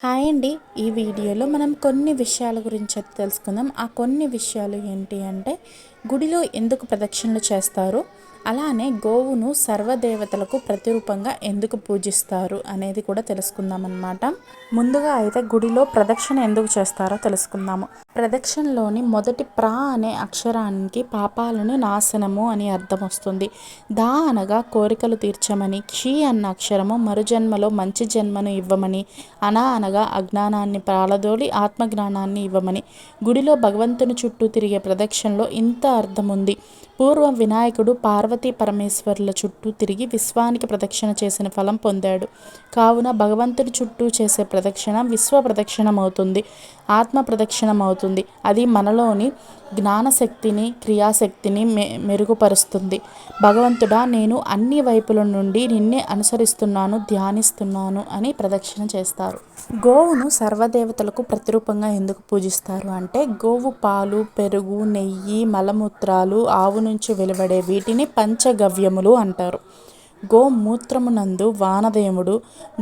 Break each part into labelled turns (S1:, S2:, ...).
S1: Hi అండి. ఈ వీడియోలో మనం కొన్ని విషయాల గురించి తెలుసుకుందాం. ఆ కొన్ని విషయాలు ఏంటి అంటే గుడిలో ఎందుకు ప్రదక్షిణలు చేస్తారు? అలానే గోవును సర్వదేవతలకు ప్రతిరూపంగా ఎందుకు పూజిస్తారు అనేది కూడా తెలుసుకుందాం అన్నమాట ముందుగా అయితే గుడిలో ప్రదక్షిణ ఎందుకు చేస్తారో తెలుసుకుందాము. ప్రదక్షిణలోని మొదటి ప్రా అనే అక్షరానికి పాపాలను నాశనము అని అర్థం వస్తుంది. దా అనగా కోరికలు తీర్చమని క్షీ అన్న అక్షరము మరుజన్మలో మంచి జన్మను ఇవ్వమని అనా అనగా అజ్ఞానాన్ని పాలదోలి ఆత్మజ్ఞానాన్ని ఇవ్వమని. గుడిలో భగవంతుని చుట్టూ తిరిగే ప్రదక్షిణలో ఇంత అర్థం ఉంది పూర్వం వినాయకుడు పార్వతీ పరమేశ్వరుల చుట్టూ తిరిగి విశ్వానికి ప్రదక్షిణ చేసిన ఫలం పొందాడు. కావున భగవంతుడి చుట్టూ చేసే ప్రదక్షిణ విశ్వ ప్రదక్షిణమవుతుంది. ఆత్మ ప్రదక్షిణం అవుతుంది అది మనలోని జ్ఞానశక్తిని క్రియాశక్తిని మె మెరుగుపరుస్తుంది. భగవంతుడా నేను అన్ని వైపుల నుండి నిన్నే అనుసరిస్తున్నాను ధ్యానిస్తున్నాను అని ప్రదక్షిణ చేస్తారు. గోవును సర్వదేవతలకు ప్రతిరూపంగా ఎందుకు పూజిస్తారు అంటే గోవు పాలు పెరుగు నెయ్యి మలమూత్రాలు ఆవు నుంచి వెలువడే వీటిని పంచగవ్యములు అంటారు. గోమూత్రమునందు వానదేవుడు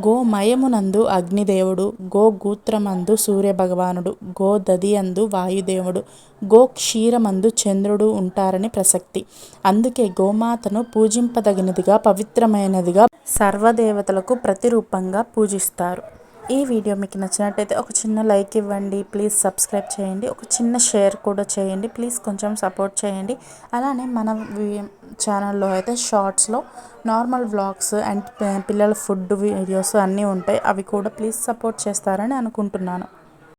S1: గోమయమునందు అగ్నిదేవుడు గోగూత్రమందు సూర్యభగవానుడు గోదది వాయుదేవుడు గో క్షీరమందు చంద్రుడు ఉంటారని ప్రసక్తి. అందుకే గోమాతను పూజింపదగినదిగా పవిత్రమైనదిగా సర్వదేవతలకు ప్రతిరూపంగా పూజిస్తారు. ఈ వీడియో మీకు నచ్చినట్టయితే ఒక చిన్న లైక్ ఇవ్వండి. ప్లీజ్ సబ్స్క్రైబ్ చేయండి. ఒక చిన్న షేర్ కూడా చేయండి. ప్లీజ్ కొంచెం సపోర్ట్ చేయండి. అలానే మన ఛానల్లో అయితే షార్ట్స్లో నార్మల్ వ్లాగ్స్ అండ్ పిల్లల ఫుడ్ వీడియోస్ అన్నీ ఉంటాయి. అవి కూడా ప్లీజ్ సపోర్ట్ చేస్తారని అనుకుంటున్నాను.